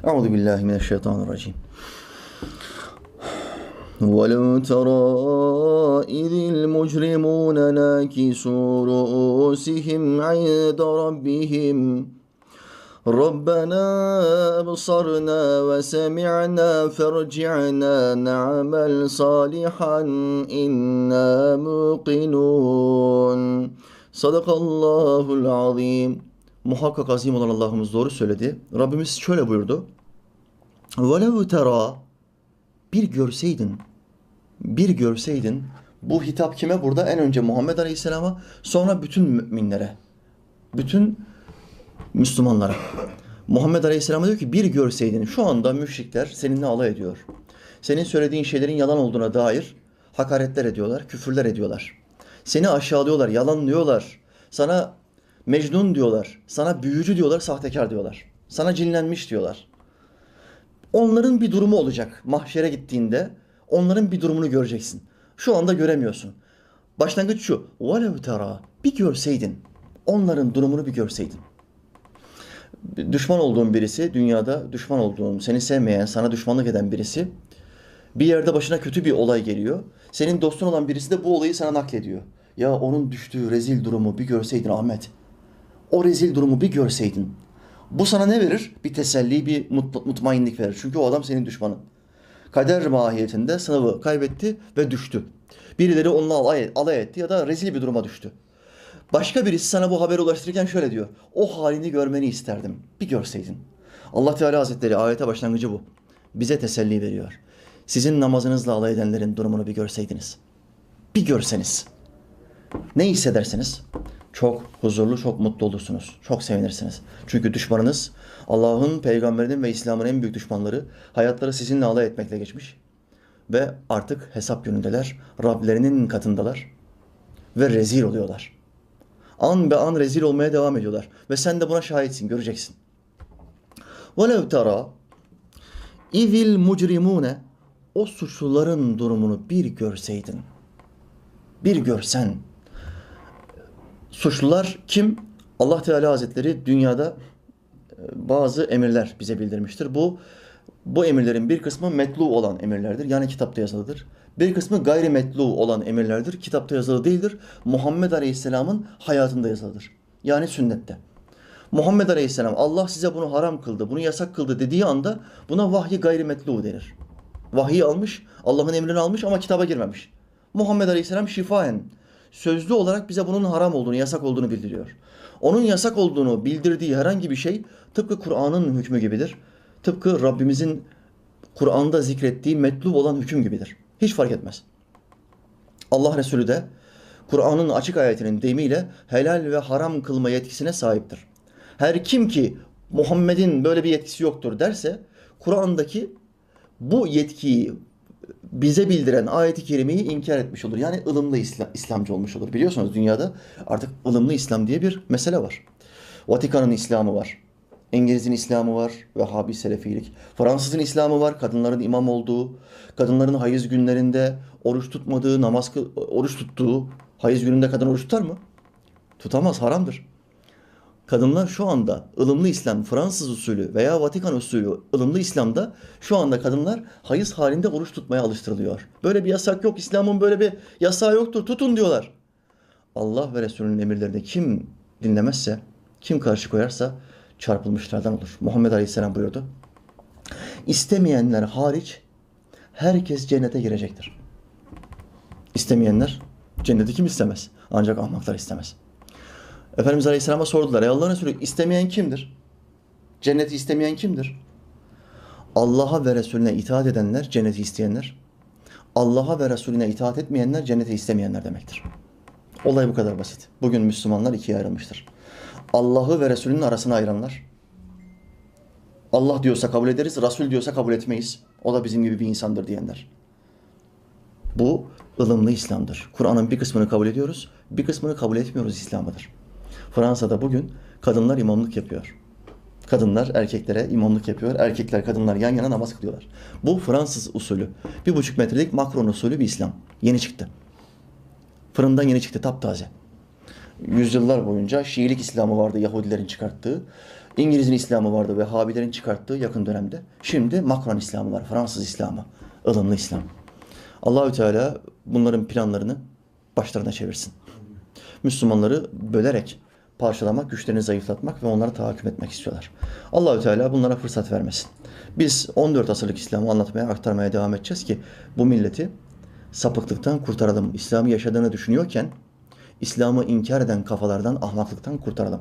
أعوذ بالله من الشيطان الرجيم. ولو ترى إذ المجرمون ناكسوا رؤوسهم عند ربهم ربنا أبصرنا وسمعنا فارجعنا نعمل صالحا إنا موقنون. صدق الله العظيم. Muhakkak azim olan Allah'ımız doğru söyledi. Rabbimiz şöyle buyurdu. وَلَوْ تَرَى Bir görseydin, bir görseydin, bu hitap kime burada? En önce Muhammed Aleyhisselam'a, sonra bütün müminlere, bütün Müslümanlara. Muhammed Aleyhisselam'a diyor ki bir görseydin şu anda müşrikler seninle alay ediyor. Senin söylediğin şeylerin yalan olduğuna dair hakaretler ediyorlar, küfürler ediyorlar. Seni aşağılıyorlar, yalanlıyorlar. Sana Mecnun diyorlar, sana büyücü diyorlar, sahtekar diyorlar. Sana cinlenmiş diyorlar. Onların bir durumu olacak. Mahşere gittiğinde onların bir durumunu göreceksin. Şu anda göremiyorsun. Başlangıç şu. وَلَوْ تَرَى Bir görseydin. Onların durumunu bir görseydin. Düşman olduğun birisi, dünyada düşman olduğun, seni sevmeyen, sana düşmanlık eden birisi bir yerde başına kötü bir olay geliyor. Senin dostun olan birisi de bu olayı sana naklediyor. Ya onun düştüğü rezil durumu bir görseydin Ahmet. O rezil durumu bir görseydin. Bu sana ne verir? Bir teselli, bir mut, mutmainlik verir. Çünkü o adam senin düşmanın. Kader mahiyetinde sınavı kaybetti ve düştü. Birileri onunla alay, alay etti ya da rezil bir duruma düştü. Başka birisi sana bu haberi ulaştırırken şöyle diyor. O halini görmeni isterdim. Bir görseydin. Allah Teala Hazretleri ayete başlangıcı bu. Bize teselli veriyor. Sizin namazınızla alay edenlerin durumunu bir görseydiniz. Bir görseniz. Ne hissedersiniz? Çok huzurlu, çok mutlu olursunuz. Çok sevinirsiniz. Çünkü düşmanınız Allah'ın, peygamberinin ve İslam'ın en büyük düşmanları hayatları sizinle alay etmekle geçmiş. Ve artık hesap günündeler. Rablerinin katındalar. Ve rezil oluyorlar. An be an rezil olmaya devam ediyorlar. Ve sen de buna şahitsin, göreceksin. وَلَوْ تَرَى اِذِ الْمُجْرِمُونَ O suçluların durumunu bir görseydin. Bir görsen. Suçlular kim? Allah Teala Hazretleri dünyada e, bazı emirler bize bildirmiştir. Bu bu emirlerin bir kısmı metlu olan emirlerdir. Yani kitapta yazılıdır. Bir kısmı gayrimetlu olan emirlerdir. Kitapta yazılı değildir. Muhammed Aleyhisselam'ın hayatında yazılıdır. Yani sünnette. Muhammed Aleyhisselam Allah size bunu haram kıldı, bunu yasak kıldı dediği anda buna vahyi gayrimetlu denir. Vahiy almış, Allah'ın emrini almış ama kitaba girmemiş. Muhammed Aleyhisselam şifaen, sözlü olarak bize bunun haram olduğunu, yasak olduğunu bildiriyor. Onun yasak olduğunu bildirdiği herhangi bir şey tıpkı Kur'an'ın hükmü gibidir. Tıpkı Rabbimizin Kur'an'da zikrettiği metlub olan hüküm gibidir. Hiç fark etmez. Allah Resulü de Kur'an'ın açık ayetinin deyimiyle helal ve haram kılma yetkisine sahiptir. Her kim ki Muhammed'in böyle bir yetkisi yoktur derse Kur'an'daki bu yetkiyi bize bildiren ayeti kerimeyi inkar etmiş olur. Yani ılımlı İslam, İslamcı olmuş olur. Biliyorsunuz dünyada artık ılımlı İslam diye bir mesele var. Vatikan'ın İslam'ı var. İngiliz'in İslam'ı var. Vehhabi Selefilik. Fransız'ın İslam'ı var. Kadınların imam olduğu, kadınların hayız günlerinde oruç tutmadığı, namaz oruç tuttuğu, hayız gününde kadın oruç tutar mı? Tutamaz, haramdır. Kadınlar şu anda ılımlı İslam, Fransız usulü veya Vatikan usulü ılımlı İslam'da şu anda kadınlar hayız halinde oruç tutmaya alıştırılıyor. Böyle bir yasak yok, İslam'ın böyle bir yasağı yoktur, tutun diyorlar. Allah ve Resulünün emirlerini kim dinlemezse, kim karşı koyarsa çarpılmışlardan olur. Muhammed Aleyhisselam buyurdu. İstemeyenler hariç herkes cennete girecektir. İstemeyenler cenneti kim istemez? Ancak ahmaklar istemez. Efendimiz Aleyhisselam'a sordular. Ey Allah'ın Resulü istemeyen kimdir? Cenneti istemeyen kimdir? Allah'a ve Resulüne itaat edenler cenneti isteyenler. Allah'a ve Resulüne itaat etmeyenler cenneti istemeyenler demektir. Olay bu kadar basit. Bugün Müslümanlar ikiye ayrılmıştır. Allah'ı ve Resulünün arasına ayıranlar. Allah diyorsa kabul ederiz, Resul diyorsa kabul etmeyiz. O da bizim gibi bir insandır diyenler. Bu ılımlı İslam'dır. Kur'an'ın bir kısmını kabul ediyoruz, bir kısmını kabul etmiyoruz İslam'ıdır. Fransa'da bugün kadınlar imamlık yapıyor. Kadınlar erkeklere imamlık yapıyor. Erkekler kadınlar yan yana namaz kılıyorlar. Bu Fransız usulü. Bir buçuk metrelik Macron usulü bir İslam. Yeni çıktı. Fırından yeni çıktı taptaze. yüzyıllar boyunca Şiilik İslamı vardı Yahudilerin çıkarttığı. İngiliz'in İslamı vardı ve Habilerin çıkarttığı yakın dönemde. Şimdi Macron İslamı var, Fransız İslamı, ılımlı İslam. Allahü Teala bunların planlarını başlarına çevirsin. Müslümanları bölerek parçalamak, güçlerini zayıflatmak ve onlara tahakküm etmek istiyorlar. Allahü Teala bunlara fırsat vermesin. Biz 14 asırlık İslam'ı anlatmaya, aktarmaya devam edeceğiz ki bu milleti sapıklıktan kurtaralım. İslam'ı yaşadığını düşünüyorken İslam'ı inkar eden kafalardan, ahmaklıktan kurtaralım.